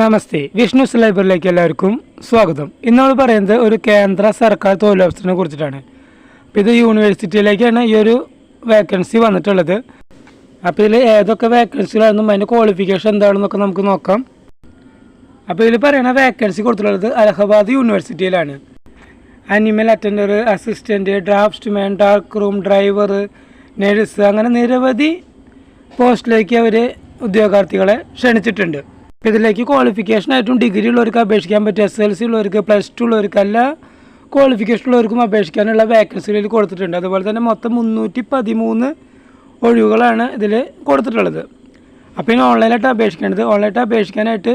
നമസ്തേ. വിഷ്ണുസ് ലൈബ്രറിയിലേക്ക് എല്ലാവർക്കും സ്വാഗതം. ഇന്ന് നമ്മൾ പറയുന്നത് ഒരു കേന്ദ്ര സർക്കാർ തൊഴിലവസരത്തിനെ കുറിച്ചിട്ടാണ്. അപ്പോൾ ഇത് യൂണിവേഴ്സിറ്റിയിലേക്കാണ് ഈ ഒരു വേക്കൻസി വന്നിട്ടുള്ളത്. അപ്പോൾ ഇതിൽ ഏതൊക്കെ വേക്കൻസികളാണെന്നും അതിന്റെ ക്വാളിഫിക്കേഷൻ എന്താണെന്നൊക്കെ നമുക്ക് നോക്കാം. അപ്പോൾ ഇതിൽ പറയുന്ന വേക്കൻസി കൊടുത്തിട്ടുള്ളത് Allahabad യൂണിവേഴ്സിറ്റിയിലാണ്. Animal attendant assistant draftsman dark room driver nurse അങ്ങനെ നിരവധി പോസ്റ്റിലേക്ക് അവർ ഉദ്യോഗാർത്ഥികളെ ക്ഷണിച്ചിട്ടുണ്ട്. ഇതിലേക്ക് ക്വാളിഫിക്കേഷൻ ആയിട്ടും ഡിഗ്രി ഉള്ളവർക്ക് അപേക്ഷിക്കാൻ പറ്റും. എസ് എൽ സി ഉള്ളവർക്ക് പ്ലസ് ടു ഉള്ളവർക്ക് ക്വാളിഫിക്കേഷൻ ഉള്ളവർക്കും അപേക്ഷിക്കാനുള്ള വേക്കൻസികളിൽ കൊടുത്തിട്ടുണ്ട്. അതുപോലെ തന്നെ മൊത്തം മുന്നൂറ്റി പതിമൂന്ന് ഒഴിവുകളാണ് ഇതിൽ കൊടുത്തിട്ടുള്ളത്. അപ്പോൾ ഇനി ഓൺലൈനായിട്ട് അപേക്ഷിക്കേണ്ടത് ഓൺലൈനായിട്ട് അപേക്ഷിക്കാനായിട്ട്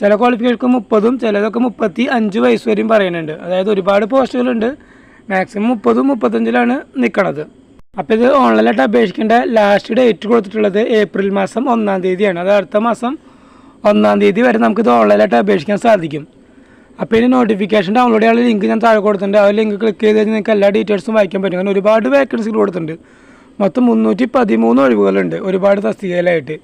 ചില ക്വാളിഫിക്കേഷൻ മുപ്പതും ചിലതൊക്കെ മുപ്പത്തി അഞ്ച് വയസ്സ് വരെയും പറയുന്നുണ്ട്. അതായത് ഒരുപാട് പോസ്റ്റുകളുണ്ട് മാക്സിമം മുപ്പതും മുപ്പത്തഞ്ചിലാണ് നിൽക്കണത് അപ്പോൾ ഇത് ഓൺലൈനായിട്ട് അപേക്ഷിക്കേണ്ട ലാസ്റ്റ് ഡേറ്റ് കൊടുത്തിട്ടുള്ളത് ഏപ്രിൽ മാസം ഒന്നാം തീയതിയാണ്. അത് അടുത്ത മാസം ഒന്നാം തീയതി വരെ നമുക്ക് ഇത് ഓൺലൈനായിട്ട് അപേക്ഷിക്കാൻ സാധിക്കും. അപ്പോൾ ഇനി നോട്ടിഫിക്കേഷൻ ഡൗൺലോഡ് ചെയ്യാനുള്ള ലിങ്ക് ഞാൻ താഴെ കൊടുത്തിട്ടുണ്ട്. ആ ലിങ്ക് ക്ലിക്ക് ചെയ്ത് കഴിഞ്ഞാൽ നിങ്ങൾക്ക് എല്ലാ ഡീറ്റെയിൽസും വായിക്കാൻ പറ്റും. കാരണം ഒരുപാട് വേക്കൻസികൾ കൊടുത്തിട്ടുണ്ട്. മൊത്തം മുന്നൂറ്റി പതിമൂന്ന് ഒഴിവുകളുണ്ട് ഒരുപാട് തസ്തികയിലായിട്ട്.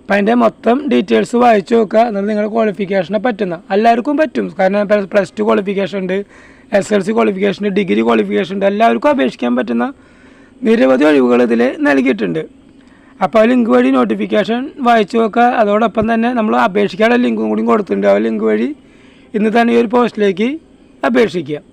അപ്പം അതിന്റെ മൊത്തം ഡീറ്റെയിൽസ് വായിച്ചു നോക്കുക. എന്നിട്ട് നിങ്ങളുടെ ക്വാളിഫിക്കേഷനെ പറ്റുന്ന എല്ലാവർക്കും പറ്റും. കാരണം പ്ലസ് ടു ക്വാളിഫിക്കേഷൻ ഉണ്ട് എസ് എൽ സി ക്വാളിഫിക്കേഷൻ ഉണ്ട് ഡിഗ്രി ക്വാളിഫിക്കേഷൻ ഉണ്ട്. എല്ലാവർക്കും അപേക്ഷിക്കാൻ പറ്റുന്ന നിരവധി ഒഴിവുകൾ ഇതിൽ നൽകിയിട്ടുണ്ട്. അപ്പോൾ ആ ലിങ്ക് വഴി നോട്ടിഫിക്കേഷൻ വായിച്ചു നോക്കുക. അതോടൊപ്പം തന്നെ നമ്മൾ അപേക്ഷിക്കാനുള്ള ലിങ്കും കൂടി കൊടുത്തിട്ടുണ്ട്. ആ ലിങ്ക് വഴി ഇന്ന് തന്നെ ഈ ഒരു പോസ്റ്റിലേക്ക് അപേക്ഷിക്കുക.